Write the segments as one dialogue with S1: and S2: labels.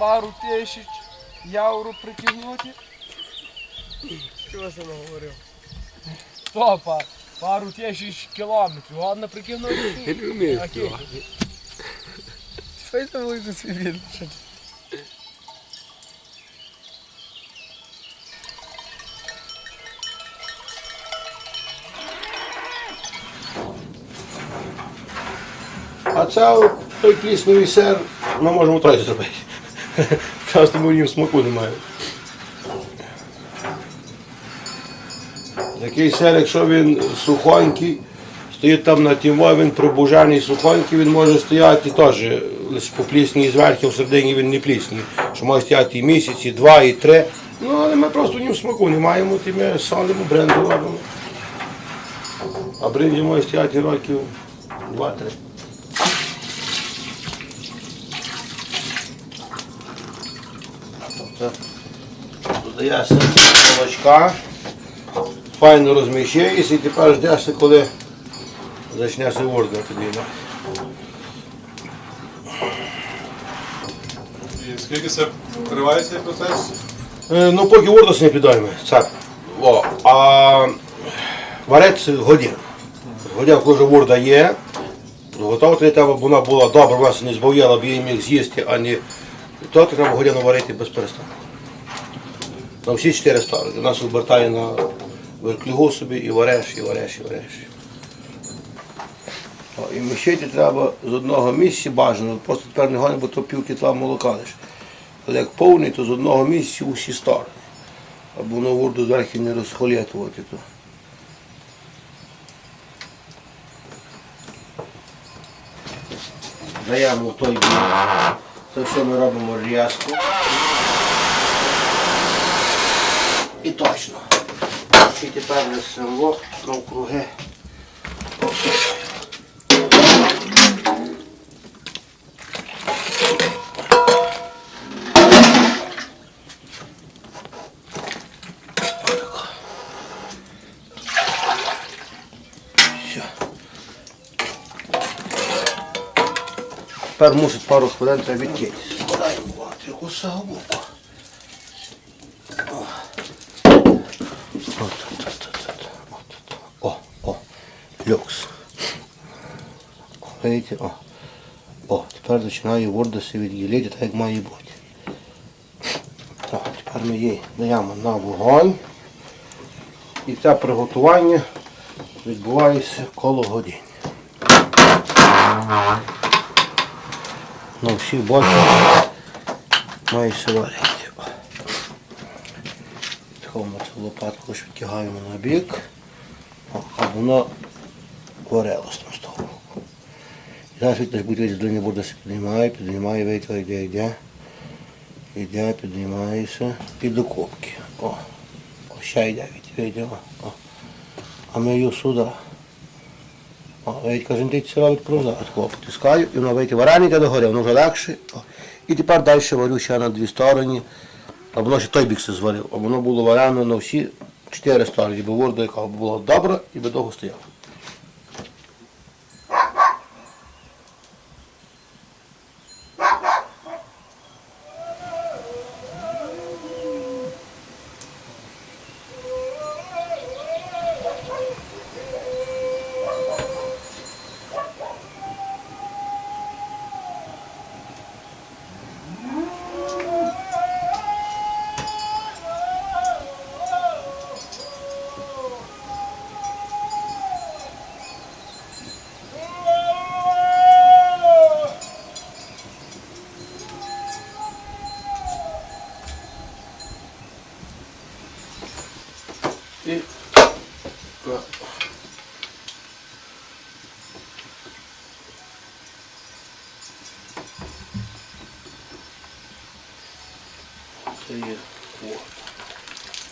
S1: пару тисяч євро притягнути.
S2: Що я саме говорив?
S1: Що, пару тисяч кілометрів, ладно притягнути?
S3: Я не вмію
S2: Що я там вийду собі?
S3: А це той плісневий сир ми можемо трохи зробити. В нім смаку немає. Такий сир, якщо він сухонький, стоїть там на тімо, він пробужений сухонький, він може стояти теж лише по плісні зверху, всередині він не плісній. Що може стояти і місяць, і два, і три. Ну, але ми просто в нім смаку не маємо, то ми солимо, бренду. А бренді може стояти років два-три. Додається молочка, файно розміщається і тепер ждешся, коли почнеться ворда тоді.
S4: І скільки це триває цей процес?
S3: Е, Ну, поки вордос не підійме. Це. О, а варець годин. Коли вже ворда є, готувати треба, щоб вона була добра, вона не збав'яла, б її міг з'їсти, а не то треба годину варити без перестанку. На всі чотири сторони. У нас обертає на верклюгу собі і вареш, і вареш, і вареш. І мішити треба з одного місця бажано, просто тепер не гони, бо то пів кітла молока лиш. Але як повний, то з одного місця у всі сторони. Або воно ворду зверху не розхолєтувати. То. Даємо той бік. Це все ми робимо різко. І точно. І тепер весело навкруги. Все. Тепер мусить пару хвилин треба відкрити. Складаємо усе боку. О, о, люкс. Видите, о. О, тепер починає вордоси відділити, так як має бути. Так, тепер ми її даємо на вогонь. І це приготування відбувається коло години. На всі боки має варити. Підховуємо цю лопатку, відтягаємо на бік, а воно варило з тим столом. І зараз від буде длини буде піднімає, піднімає, вийти, йде, йде. Йде, піднімається і до кубки. О, ще йде, від, йде, о. о. А ми її сюди. Навіть кожен день це робить. Тако потискаю, і воно вийти вареника догори, воно вже легше. І тепер далі варю ще на дві сторони. А воно ще той бік зварив, а воно було варено на всі чотири сторони, бо ворда, яка була добра і би довго стояла. І.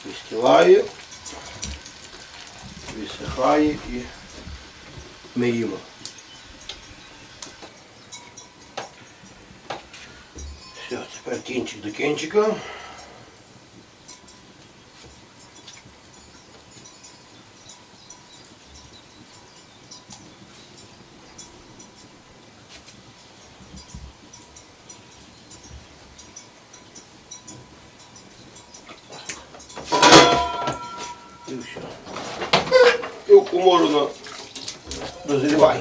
S3: Вистилає, висихає і ми їмо. Все, тепер кінчик до кінчика. і в комору розривай.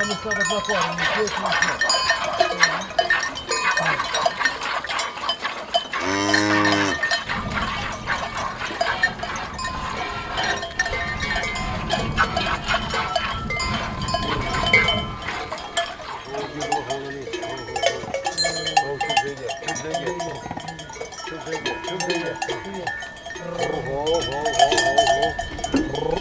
S2: там устава платформа, не
S1: все, Go, go, go, go, go.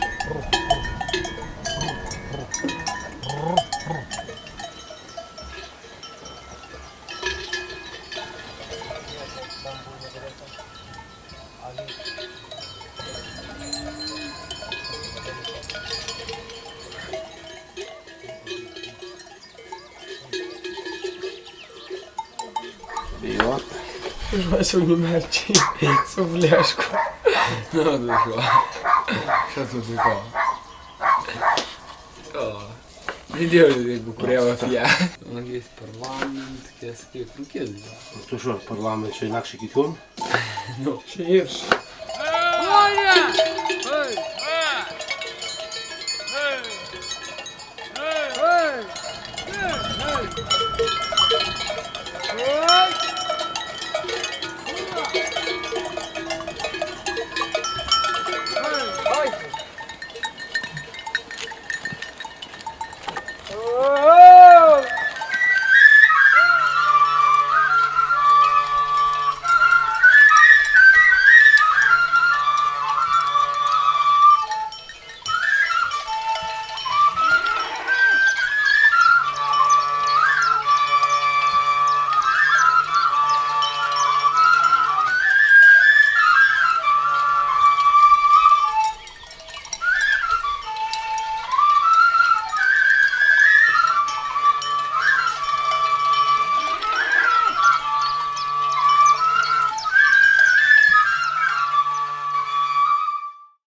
S1: Vai
S2: să nu mergi, să vleașcu.
S1: Nu, nu, nu. Și atunci, ca. Ó. Ідеально, якби курява п'я. Ну, є парламент, кески, руки зібрав.
S3: То що, парламент чи інакше кітюн?
S1: Ну,
S2: Ще гірше.